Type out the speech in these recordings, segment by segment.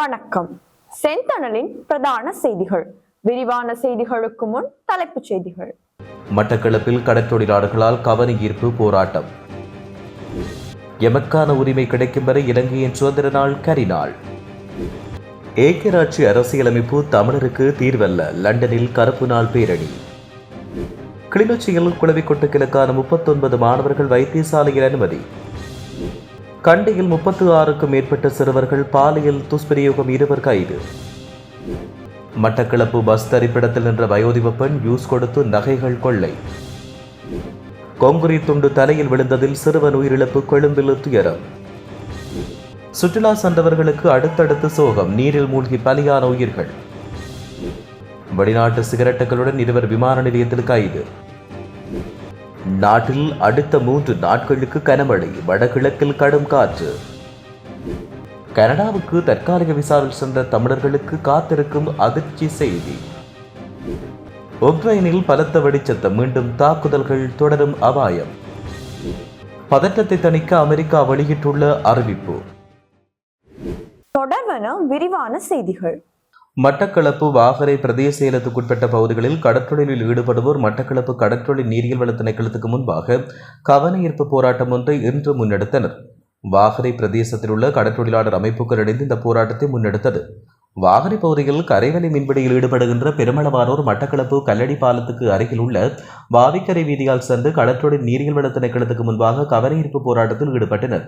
வணக்கம். செந்தணலின் பிரதான செய்திகள். விரிவான செய்திகளுக்கு முன் தலைப்புச் செய்திகள். மட்டக்களப்பில் கடற்றொழிலாளர்களால் கவன ஈர்ப்பு போராட்டம். எமக்கான உரிமை கிடைக்கும் வரை இலங்கையின் சுதந்திர நாள் கரிநாள். ஏக்கராட்சி அரசியலமைப்பு தமிழருக்கு தீர்வல்ல. லண்டனில் கருப்பு நாள் பேரணி. கிளிநொச்சியில் குளவிக்கொட்டு கிழக்கான முப்பத்தொன்பது மாணவர்கள் வைத்தியசாலையில் அனுமதி. கண்டியில் முப்பத்து ஆறுக்கும் மேற்பட்ட சிறுவர்கள் பாலியல் துஷ்பிரயோகம் இருவர் கைது. மட்டக்களப்பு பஸ் தரிப்பிடத்தில் நின்ற வயோதிப பெண் யூஸ் கொடுத்து நகைகள் கொள்ளை. கொங்குரி துண்டு தலையில் விழுந்ததில் சிறுவன் உயிரிழப்பு கொழும்பில் துயரம். சுற்றுலா சென்றவர்களுக்கு அடுத்தடுத்து சோகம் நீரில் மூழ்கி பலியான உயிர்கள். வெளிநாட்டு சிகரெட்டுகளுடன் இருவர் விமான நிலையத்தில் கைது. நாட்டில் அடுத்த மூன்று நாட்களுக்கு கனமழை வடகிழக்கில் கடும் காற்று. கனடாவுக்கு தற்காலிக விசாவில் சென்ற தமிழர்களுக்கு காத்திருக்கும் அதிர்ச்சி செய்தி. உக்ரைனில் பலத்த வெடிச்சத்தம் மீண்டும் தாக்குதல்கள் தொடரும் அபாயம். பதற்றத்தை தணிக்க அமெரிக்கா வெளியிட்டுள்ள அறிவிப்பு. தொடர்வன விரிவான செய்திகள். மட்டக்களப்பு வாகரை பிரதேச செயலத்துக்குட்பட்ட பகுதிகளில் கடற்றொழிலில் ஈடுபடுவோர் மட்டக்களப்பு கடற்றொழில் நீரியல் வள திணைக்களத்துக்கு முன்பாக கவனஈர்ப்பு போராட்டம் ஒன்றை இன்று முன்னெடுத்தனர். வாகரை பிரதேசத்தில் உள்ள கடற்றொழிலாளர் அமைப்புகள் இணைந்து இந்த போராட்டத்தை முன்னெடுத்தது. வாகரை பகுதியில் கரைவலை மீன்பிடியில் ஈடுபடுகின்ற பெருமளவானோர் மட்டக்களப்பு கல்லடி பாலத்துக்கு அருகில் உள்ள வாவிக்கரை வீதியால் சென்று கடற்றொழில் நீரியல் வள திணைக்களத்துக்கு முன்பாக கவனஈர்ப்பு போராட்டத்தில் ஈடுபட்டனர்.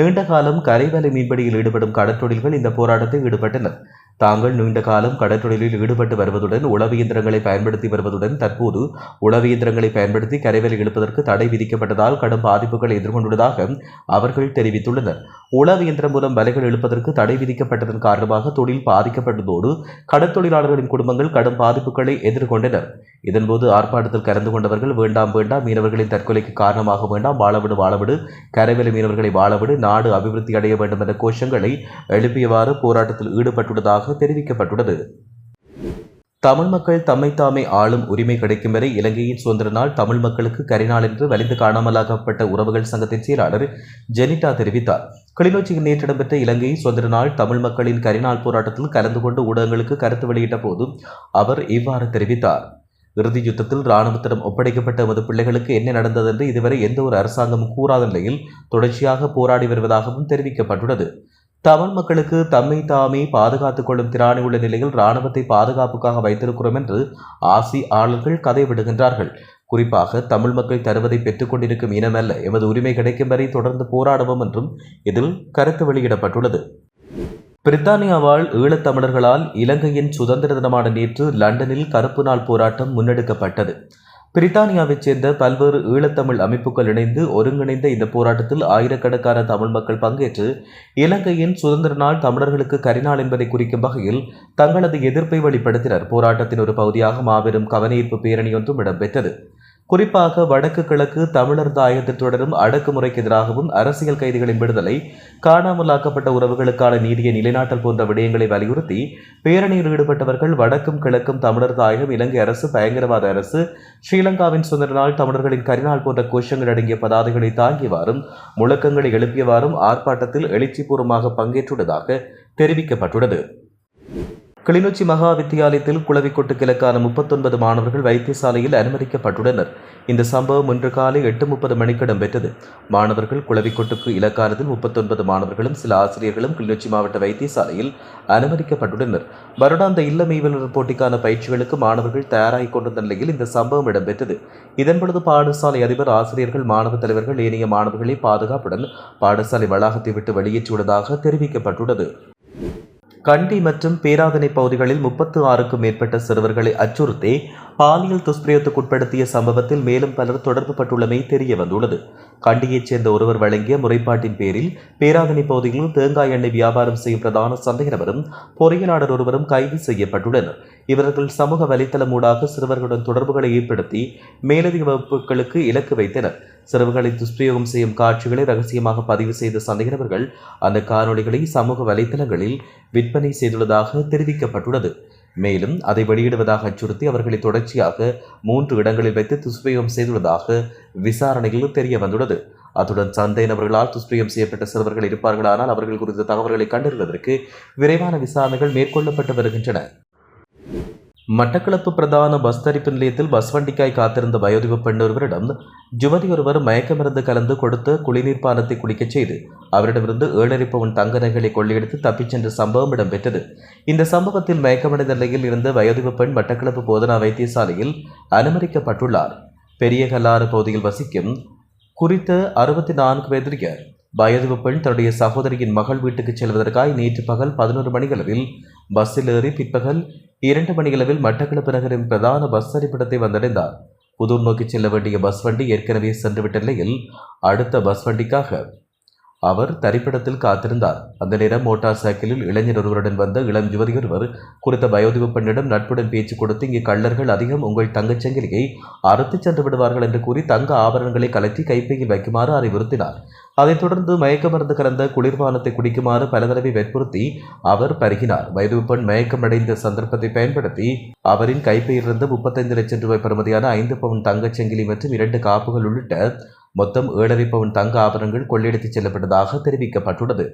நீண்ட காலம் கரைவலை மீன்பிடியில் ஈடுபடும் கடற்றொழில்கள் இந்த போராட்டத்தில் ஈடுபட்டனர். தாங்கள் நீண்ட காலம் கடற்றொழிலில் ஈடுபட்டு வருவதுடன் உளவு இயந்திரங்களை பயன்படுத்தி வருவதுடன் தற்போது உளவு இயந்திரங்களை பயன்படுத்தி கரைவலை இழுப்பதற்கு தடை விதிக்கப்பட்டதால் கடும் பாதிப்புகளை எதிர்கொண்டுள்ளதாக அவர்கள் தெரிவித்துள்ளனர். உளவு இயந்திரம் மூலம் வலைகள் இழுப்பதற்கு தடை விதிக்கப்பட்டதன் காரணமாக தொழில் பாதிக்கப்பட்டதோடு கடற்தொழிலாளர்களின் குடும்பங்கள் கடும் பாதிப்புகளை எதிர்கொண்டனர். இதன்போது ஆர்ப்பாட்டத்தில் கலந்து கொண்டவர்கள் வேண்டாம் வேண்டாம் மீனவர்களின் தற்கொலைக்கு காரணமாக வேண்டாம் வாழவிடு வாழவிடு கரைவலை மீனவர்களை வாழவிடு நாடு அபிவிருத்தி அடைய வேண்டும் என்ற கோஷங்களை எழுப்பியவாறு போராட்டத்தில் ஈடுபட்டுள்ளதாக தெரிவிக்கப்பட்டுள்ளது. தமிழ் மக்கள் தம்மை தாமே ஆளும் உரிமை கிடைக்கும் வரை இலங்கையின் சுதந்திர நாள் தமிழ் மக்களுக்கு கரிநாள் என்று வலிந்து காணாமலாக்கப்பட்ட உறவுகள் சங்கத்தின் செயலாளர் ஜெனிட்டா தெரிவித்தார். கிளிநொச்சியில் நேற்று இடம்பெற்ற இலங்கை சுதந்திர நாள் தமிழ் மக்களின் கரிநாள் போராட்டத்தில் கலந்து கொண்டு ஊடகங்களுக்கு கருத்து வெளியிட்ட போது அவர் இவ்வாறு தெரிவித்தார். இறுதி யுத்தத்தில் இராணுவத்திடம் ஒப்படைக்கப்பட்ட எமது பிள்ளைகளுக்கு என்ன நடந்ததென்று இதுவரை எந்த ஒரு அரசாங்கமும் கூறாத நிலையில் தொடர்ச்சியாக போராடி வருவதாகவும் தெரிவிக்கப்பட்டுள்ளது. தமிழ் மக்களுக்கு தம்மை தாமே பாதுகாத்துக் கொள்ளும் திராணி உள்ள நிலையில் இராணுவத்தை பாதுகாப்புக்காக வைத்திருக்கிறோம் என்று ஆசி ஆளர்கள் கதை விடுகின்றார்கள். குறிப்பாக தமிழ் மக்கள் தருவதை பெற்றுக்கொண்டிருக்கும் இனமல்ல எமது உரிமை கிடைக்கும் வரை தொடர்ந்து போராடுவோம் என்றும் இதில் கருத்து வெளியிடப்பட்டுள்ளது. பிரித்தானியாவால் ஈழத்தமிழர்களால் இலங்கையின் சுதந்திர தினமான நேற்று லண்டனில் கருப்பு நாள் போராட்டம் முன்னெடுக்கப்பட்டது. பிரித்தானியாவைச் சேர்ந்த பல்வேறு ஈழத்தமிழ் அமைப்புகள் இணைந்து ஒருங்கிணைந்த இந்த போராட்டத்தில் ஆயிரக்கணக்கான தமிழ் மக்கள் பங்கேற்று இலங்கையின் சுதந்திர நாள் தமிழர்களுக்கு கரிநாள் என்பதை குறிக்கும் வகையில் தங்களது எதிர்ப்பை வெளிப்படுத்தினர். போராட்டத்தின் ஒரு பகுதியாக மாபெரும் கவனஈர்ப்பு பேரணி ஒன்றும் இடம்பெற்றது. குறிப்பாக வடக்கு கிழக்கு தமிழர் தாயத்தில் தொடரும் அடக்குமுறைக்கு எதிராகவும் அரசியல் கைதிகளின் விடுதலை காணாமலாக்கப்பட்ட உறவுகளுக்கான நீதியை நிலைநாட்டல் போன்ற விடயங்களை வலியுறுத்தி பேரணியில் ஈடுபட்டவர்கள் வடக்கும் கிழக்கும் தமிழர் தாயகம் இலங்கை அரசு பயங்கரவாத அரசு ஸ்ரீலங்காவின் சுதந்திர நாள் தமிழர்களின் கரிநாள் போன்ற கோஷங்கள் அடங்கிய பதாதைகளை தாங்கியவாறும் முழக்கங்களை எழுப்பியவாறும் ஆர்ப்பாட்டத்தில் எழுச்சிபூர்வமாக பங்கேற்றுள்ளதாக தெரிவிக்கப்பட்டுள்ளது. கிளிநொச்சி மகா வித்தியாலயத்தில் குளவிக்கொட்டு கிழக்கான முப்பத்தொன்பது மாணவர்கள் வைத்தியசாலையில் அனுமதிக்கப்பட்டுள்ளனர். இந்த சம்பவம் இன்று காலை எட்டு முப்பது மணிக்கு இடம்பெற்றது. மாணவர்கள் குளவிக்கொட்டுக்கு இலக்கானதில் முப்பத்தொன்பது மாணவர்களும் சில ஆசிரியர்களும் கிளிநொச்சி மாவட்ட வைத்தியசாலையில் அனுமதிக்கப்பட்டுள்ளனர். வருடாந்த இல்ல மெய்வலர் போட்டிக்கான பயிற்சிகளுக்கு மாணவர்கள் தயாராகிக் கொண்டிருந்த நிலையில் இந்த சம்பவம் இடம்பெற்றது. இதன்பொழுது பாடசாலை அதிபர் ஆசிரியர்கள் மாணவ தலைவர்கள் ஏனைய மாணவர்களை பாதுகாப்புடன் பாடசாலை வளாகத்தை விட்டு வெளியேற்றியுள்ளதாக தெரிவிக்கப்பட்டுள்ளது. கண்டி மற்றும் பேராதனை பகுதிகளில் முப்பத்து ஆறுக்கும் மேற்பட்ட சிறுவர்களை அச்சுறுத்தி பாலியல் துஷ்பிரயோகத்துக்குட்படுத்திய சம்பவத்தில் மேலும் பலர் தொடர்பு பட்டுள்ளமை தெரிய வந்துள்ளது கண்டியைச் சேர்ந்த ஒருவர் வழங்கிய முறைப்பாட்டின் பேரில் பேராதனை பகுதியில் தேங்காய் எண்ணெய் வியாபாரம் செய்யும் பிரதான சந்தேக நபரும் பொறியியலாளர் ஒருவரும் கைது செய்யப்பட்டுள்ளனர். இவர்கள் சமூக வலைத்தளம் ஊடாக சிறுவர்களுடன் தொடர்புகளை ஏற்படுத்தி மேலதிக வகுப்புகளுக்கு இலக்கு வைத்தனர். சிறுவர்களை துஷ்பிரயோகம் செய்யும் காட்சிகளை ரகசியமாக பதிவு செய்த சந்தேக அந்த காணொளிகளை சமூக வலைத்தளங்களில் விற்பனை செய்துள்ளதாக தெரிவிக்கப்பட்டுள்ளது. மேலும் அதை வெளியிடுவதாக அச்சுறுத்தி அவர்களை தொடர்ச்சியாக மூன்று இடங்களில் வைத்து துஷ்பிரயோகம் செய்துள்ளதாக விசாரணையில் தெரிய வந்துள்ளது அத்துடன் சந்தை நபர்களால் துஷ்பிரியம் செய்யப்பட்ட சிறுவர்கள் இருப்பார்களானால் அவர்கள் குறித்த தகவல்களை கண்டறிவதற்கு விரைவான விசாரணைகள் மேற்கொள்ளப்பட்டு வருகின்றன. மட்டக்களப்பு பிரதான பஸ் தரிப்பு நிலையத்தில் பஸ் வண்டிக்காய் காத்திருந்த வயோதிப பெண் ஒருவரிடம் யுவதி ஒருவர் மயக்கமிருந்து கலந்து கொடுத்த குளிநீர் பானத்தை குடிக்கச் செய்து அவரிடமிருந்து ஏழரை பவுன் தங்க நகைகளை கொள்ளையடித்து தப்பிச் சென்ற சம்பவம் இடம்பெற்றது. இந்த சம்பவத்தில் மயக்கமடைந்த நிலையில் இருந்த வயோதிப பெண் மட்டக்களப்பு போதனா வைத்தியசாலையில் அனுமதிக்கப்பட்டுள்ளார். பெரிய கல்லாறு பகுதியில் வசிக்கும் குறித்த அறுபத்தி நான்கு வயதுடைய வயது பெண் தன்னுடைய சகோதரியின் மகள் வீட்டுக்கு செல்வதற்காய் நேற்று பகல் பதினோரு மணிகளவில் பஸ்ஸில் ஏறி பிற்பகல் இரண்டு மணிகளவில் மட்டக்களப்பு நகரின் பிரதான பஸ் தரிப்பிடத்தை வந்தடைந்தார். புதூர் நோக்கி செல்ல வேண்டிய பஸ் வண்டி ஏற்கனவே சென்றுவிட்ட நிலையில் அடுத்த பஸ் வண்டிக்காக அவர் தரிப்பிடத்தில் காத்திருந்தார். அந்த நேரம் மோட்டார் சைக்கிளில் இளைஞர் ஒருவருடன் வந்த இளம் யுவதி ஒருவர் குறித்த வயோதிப பெண்ணிடம் நட்புடன் பேச்சு கொடுத்து இங்கே கள்ளர்கள் அதிகம் உங்கள் தங்கச் சங்கிலியை அறுத்துச் சென்று விடுவார்கள் என்று கூறி தங்க ஆபரணங்களை கலற்றி கைப்பையில் வைக்குமாறு அறிவுறுத்தினார். அதைத் தொடர்ந்து மயக்க மருந்து கலந்த குளிர்பானத்தை குடிக்குமாறு பல தடவை வற்புறுத்தி அவர் பருகினார். வயது பெண் மயக்கமடைந்த சந்தர்ப்பத்தை பயன்படுத்தி அவரின் கைப்பையிலிருந்து முப்பத்தைந்து லட்சம் ரூபாய் பெறுமதியான ஐந்து பவுன் தங்கச் சங்கிலி மற்றும் இரண்டு காப்புகள் உள்ளிட்ட மொத்தம் ஏழரை பவுன் தங்க ஆபரணங்கள் கொள்ளையடித்துச் செல்லப்பட்டதாக தெரிவிக்கப்பட்டுள்ளது.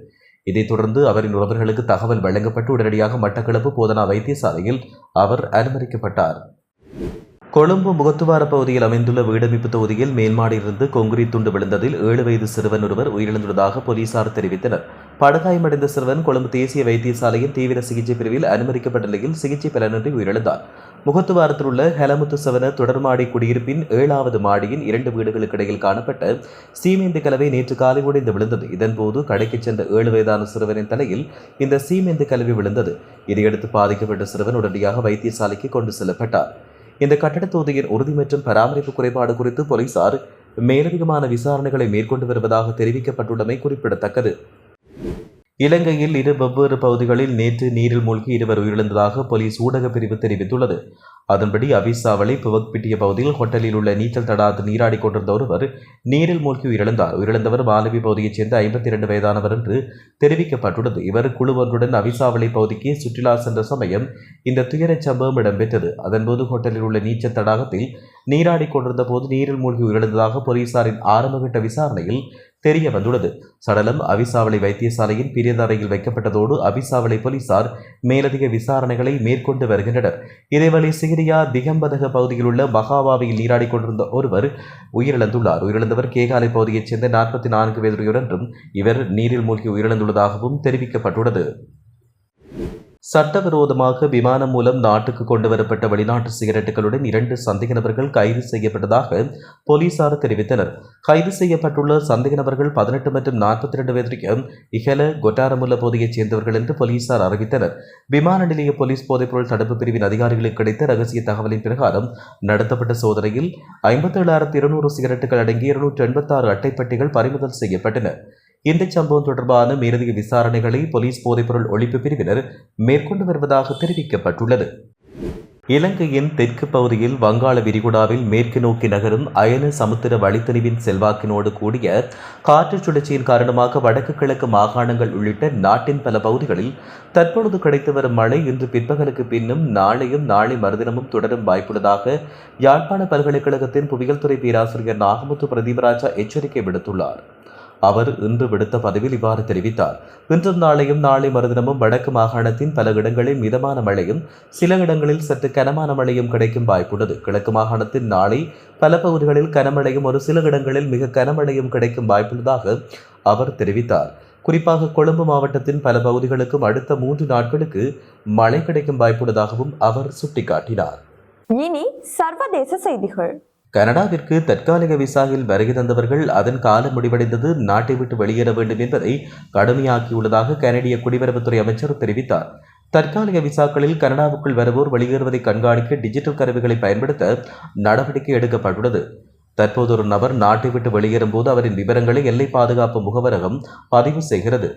இதைத் தொடர்ந்து அவரின் உறவர்களுக்கு தகவல் வழங்கப்பட்டு உடனடியாக மட்டக்களப்பு போதனா வைத்தியசாலையில் அவர் அனுமதிக்கப்பட்டார். கொழும்பு முகத்துவார பகுதியில் அமைந்துள்ள வீடமைப்பு தொகுதியில் மேல்மாடியிலிருந்து கொங்குரீட் துண்டு விழுந்ததில் ஏழு வயது சிறுவன் ஒருவர் உயிரிழந்துள்ளதாக போலீசார் தெரிவித்தனர். படுகாயமடைந்த சிறுவன் கொழும்பு தேசிய வைத்தியசாலையின் தீவிர சிகிச்சை பிரிவில் அனுமதிக்கப்பட்ட நிலையில் சிகிச்சை பலனின்றி உயிரிழந்தார். முகத்துவாரத்தில் உள்ள ஹெலமுத்து சவன தொடர்மாடி குடியிருப்பின் ஏழாவது மாடியின் இரண்டு வீடுகளுக்கு இடையில் காணப்பட்ட சீமேந்து கலவை நேற்று காலை உடைந்து விழுந்தது. இதன்போது கடைக்கு சென்ற ஏழு வயதான சிறுவனின் தலையில் இந்த சீமேந்து கலவை விழுந்தது. இதையடுத்து பாதிக்கப்பட்ட சிறுவன் உடனடியாக வைத்தியசாலைக்கு கொண்டு செல்லப்பட்டார். இந்த கட்டடத் தொகுதியின் உறுதி மற்றும் பராமரிப்பு குறைபாடு குறித்து போலீசார் மேலதிகமான விசாரணைகளை மேற்கொண்டு வருவதாக தெரிவிக்கப்பட்டுள்ளமை குறிப்பிடத்தக்கது. இலங்கையில் இரு வெவ்வேறு பகுதிகளில் நேற்று நீரில் மூழ்கி இருவர் உயிரிழந்ததாக போலீஸ் ஊடகப் பிரிவு தெரிவித்துள்ளது. அதன்படி அவிசாவளை புவக்பிட்டிய பகுதியில் ஹோட்டலில் உள்ள நீச்சல் தடாத்து நீராடி கொண்டிருந்த ஒருவர் நீரில் மூழ்கி உயிரிழந்தார். உயிரிழந்தவர் மாலவி பகுதியைச் சேர்ந்த ஐம்பத்தி இரண்டு வயதானவர் என்று தெரிவிக்கப்பட்டுள்ளது. இவர் குழு ஒன்றுடன் அவிசாவளை பகுதிக்கு சுற்றுலா சென்ற சமயம் இந்த துயரச் சம்பவம் இடம்பெற்றது. அதன்போது ஹோட்டலில் உள்ள நீச்சல் தடாகத்தில் நீராடி கொண்டிருந்த போது நீரில் மூழ்கி உயிரிழந்ததாக போலீசாரின் ஆரம்பகட்ட விசாரணையில் தெரிய வந்துள்ளது. சடலம் அவிசாவளை வைத்தியசாலையின் பிரியதறையில் வைக்கப்பட்டதோடு அவிசாவளை போலீசார் மேலதிக விசாரணைகளை மேற்கொண்டு வருகின்றனர். இதேவேளை சிகிரியா திகம்பதக பகுதியில் உள்ள மகாவாவியில் நீராடிக் கொண்டிருந்த ஒருவர் உயிரிழந்துள்ளார். உயிரிழந்தவர் கேகாலை பகுதியைச் சேர்ந்த நாற்பத்தி நான்கு வயதுடையவர் என்றும் இவர் நீரில் மூழ்கி உயிரிழந்துள்ளதாகவும் தெரிவிக்கப்பட்டுள்ளது. சட்டவிரோதமாக விமானம் மூலம் நாட்டுக்கு கொண்டு வரப்பட்ட வெளிநாட்டு சிகரெட்டுகளுடன் இரண்டு சந்தேக நபர்கள் கைது செய்யப்பட்டதாக போலீசார் தெரிவித்தனர். கைது செய்யப்பட்டுள்ள சந்தேக நபர்கள் பதினெட்டு மற்றும் நாற்பத்தி இரண்டு வயதுடைய இகல கொட்டாரமுல்ல பகுதியைச் சேர்ந்தவர்கள் என்று போலீசார் அறிவித்தனர். விமான நிலைய போலீஸ் போதைப்பொருள் தடுப்பு பிரிவின் அதிகாரிகளுக்கு கிடைத்த ரகசிய தகவலின் பிரகாரம் நடத்தப்பட்ட சோதனையில் ஐம்பத்தேழாயிரத்தி இருநூறு சிகரெட்டுகள் அடங்கிய இருநூற்று எண்பத்தாறு அட்டைப்பட்டிகள் பறிமுதல் செய்யப்பட்டன. இந்த சம்பவம் தொடர்பான மேலதிக விசாரணைகளை போலீஸ் போதைப்பொருள் ஒழிப்பு பிரிவினர் மேற்கொண்டு வருவதாக தெரிவிக்கப்பட்டுள்ளது. இலங்கையின் தெற்கு பகுதியில் வங்காள விரிகுடாவில் மேற்கு நோக்கி நகரும் அயன சமுத்திர வழித்தறிவின் செல்வாக்கினோடு கூடிய காற்று சுழற்சியின் காரணமாக வடக்கு கிழக்கு மாகாணங்கள் உள்ளிட்ட நாட்டின் பல பகுதிகளில் தற்பொழுது கிடைத்து வரும் மழை இன்று பிற்பகலுக்கு பின்னும் நாளையும் நாளை மறுதினமும் தொடரும் வாய்ப்புள்ளதாக யாழ்ப்பாண பல்கலைக்கழகத்தின் புவியியல் துறை பேராசிரியர் நாகமுத்து பிரதீபராஜா எச்சரிக்கை விடுத்துள்ளார். அவர் இன்று விடுத்த பதிவில் இவ்வாறு தெரிவித்தார். இன்றும் நாளையும் நாளை மறுதினமும் வடக்கு மாகாணத்தின் பல இடங்களில் மிதமான மழையும் சில இடங்களில் சற்று கனமான மழையும் கிடைக்கும் வாய்ப்புள்ளது. கிழக்கு மாகாணத்தின் நாளை பல பகுதிகளில் கனமழையும் ஒரு சில இடங்களில் மிக கனமழையும் கிடைக்கும் வாய்ப்புள்ளதாக அவர் தெரிவித்தார். குறிப்பாக கொழும்பு மாவட்டத்தின் பல பகுதிகளுக்கும் அடுத்த மூன்று நாட்களுக்கு மழை கிடைக்கும் வாய்ப்புள்ளதாகவும் அவர் சுட்டிக்காட்டினார். இனி சர்வதேச செய்திகள். கனடாவிற்கு தற்காலிக விசாவில் வருகை தந்தவர்கள் அதன் காலம் முடிவடைந்தது நாட்டை விட்டு வெளியேற வேண்டும் என்பதை கடுமையாக்கியுள்ளதாக கனடிய குடிவரவுத்துறை அமைச்சர் தெரிவித்தார். தற்காலிக விசாக்களில் கனடாவுக்குள் வருவோர் வெளியேறுவதை கண்காணிக்க டிஜிட்டல் கருவிகளை பயன்படுத்த நடவடிக்கை எடுக்கப்பட்டுள்ளது. தற்போது ஒரு நபர் நாட்டை விட்டு வெளியேறும் போது அவரின் விவரங்களை எல்லை பாதுகாப்பு முகவரகம் பதிவு செய்கிறது.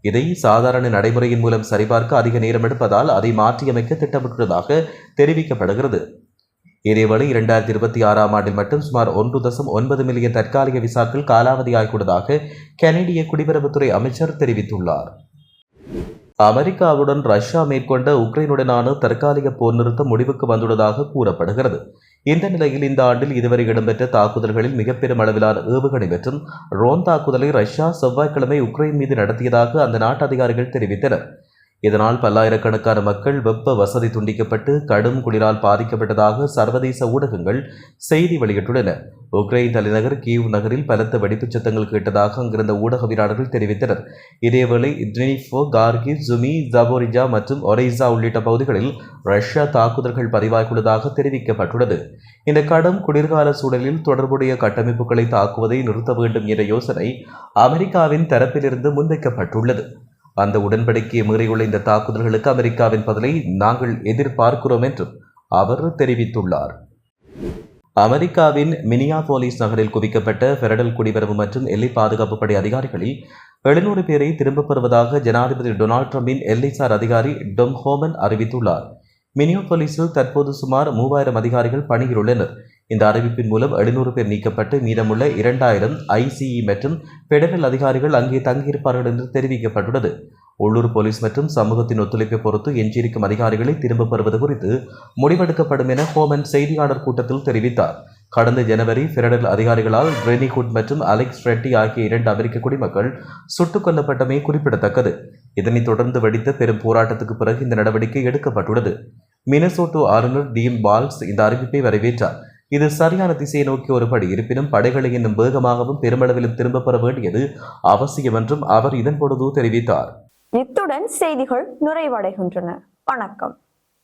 இதை சாதாரண நடைமுறையின் மூலம் சரிபார்க்க அதிக நேரம் எடுப்பதால் அதை மாற்றியமைக்க திட்டமிட்டுள்ளதாக தெரிவிக்கப்படுகிறது. இதேவேளை இரண்டாயிரத்தி இருபத்தி ஆறாம் ஆண்டில் மட்டும் சுமார் ஒன்று தசம் ஒன்பது மில்லியன் தற்காலிக விசாக்கள் காலாவதியாகியுள்ளதாக கனேடிய குடிபரப்புத்துறை அமைச்சர் தெரிவித்துள்ளார். அமெரிக்காவுடன் ரஷ்யா மேற்கொண்ட உக்ரைனுடனான தற்காலிக போர் நிறுத்தம் முடிவுக்கு வந்துள்ளதாக கூறப்படுகிறது. இந்த நிலையில் இந்த ஆண்டில் இதுவரை இடம்பெற்ற தாக்குதல்களில் மிகப்பெரும் அளவிலான ஏவுகணை மற்றும் ரோன் தாக்குதலை ரஷ்யா செவ்வாய்க்கிழமை உக்ரைன் மீது நடத்தியதாக அந்த நாட்டு அதிகாரிகள் தெரிவித்தனர். இதனால் பல்லாயிரக்கணக்கான மக்கள் வெப்ப வசதி துண்டிக்கப்பட்டு கடும் குளிரால் பாதிக்கப்பட்டதாக சர்வதேச ஊடகங்கள் செய்தி வெளியிட்டுள்ளன. உக்ரைன் தலைநகர் கீவ் நகரில் பலத்த வெடிப்புச் சத்தங்கள் கேட்டதாக அங்கிருந்த ஊடகவியலாளர்கள் தெரிவித்தனர். இதேவேளை ட்ரினிஃபோ கார்கி ஜுமி ஜபோரிஜா மற்றும் ஒரைசா உள்ளிட்ட பகுதிகளில் ரஷ்யா தாக்குதல்கள் பதிவாகியுள்ளதாக தெரிவிக்கப்பட்டுள்ளது. இந்த கடும் குளிர்கால சூழலில் தொடர்புடைய கட்டமைப்புகளை தாக்குவதை நிறுத்த வேண்டும் என்ற யோசனை அமெரிக்காவின் தரப்பிலிருந்து முன்வைக்கப்பட்டுள்ளது. அந்த உடன்படிக்கையை மீறியுள்ள இந்த தாக்குதல்களுக்கு அமெரிக்காவின் பதிலை நாங்கள் எதிர்பார்க்கிறோம் என்றும் அவர் தெரிவித்துள்ளார். அமெரிக்காவின் மினியாபோலிஸ் நகரில் குவிக்கப்பட்ட பெரடல் குடிவரவு மற்றும் எல்லை பாதுகாப்பு படை அதிகாரிகளில் எழுநூறு பேரை திரும்பப் பெறுவதாக ஜனாதிபதி டொனால்ட் ட்ரம்பின் எல்லைசார் அதிகாரி டொம் ஹோமன் அறிவித்துள்ளார். மினியோபோலிஸில் தற்போது சுமார் மூவாயிரம் அதிகாரிகள் பணியில் உள்ளனர். இந்த அறிவிப்பின் மூலம் எழுநூறு பேர் நீக்கப்பட்டு மீதமுள்ள இரண்டாயிரம் ஐசிஇ மற்றும் பெடரல் அதிகாரிகள் அங்கே தங்கியிருப்பார்கள் என்று தெரிவிக்கப்பட்டுள்ளது. உள்ளூர் போலீஸ் மற்றும் சமூகத்தின் ஒத்துழைப்பை பொறுத்து எஞ்சியிருக்கும் அதிகாரிகளை திரும்பப் பெறுவது குறித்து முடிவெடுக்கப்படும் என ஹோமன் செய்தியாளர் கூட்டத்தில் தெரிவித்தார். கடந்த ஜனவரி பெடரல் அதிகாரிகளால் ரெனிகுட் மற்றும் அலெக்ஸ் ரெட்டி ஆகிய இரண்டு அமெரிக்க குடிமக்கள் சுட்டுக் கொல்லப்பட்டமை குறிப்பிடத்தக்கது. இதனைத் தொடர்ந்து வெடித்த பெரும் போராட்டத்துக்கு பிறகு இந்த நடவடிக்கை எடுக்கப்பட்டுள்ளது. மினசோட்டோ ஆளுநர் டீன் பால்ஸ் இந்த அறிவிப்பை வரவேற்றார். இது சரியான திசையை நோக்கி ஒரு படி இருப்பினும் படைகளை இன்னும் வேகமாகவும் பெருமளவிலும் திரும்பப் பெற வேண்டியது அவசியம் என்றும் அவர் இதன் பொழுது தெரிவித்தார். இத்துடன் செய்திகள் நிறைவடைகின்றன. வணக்கம்.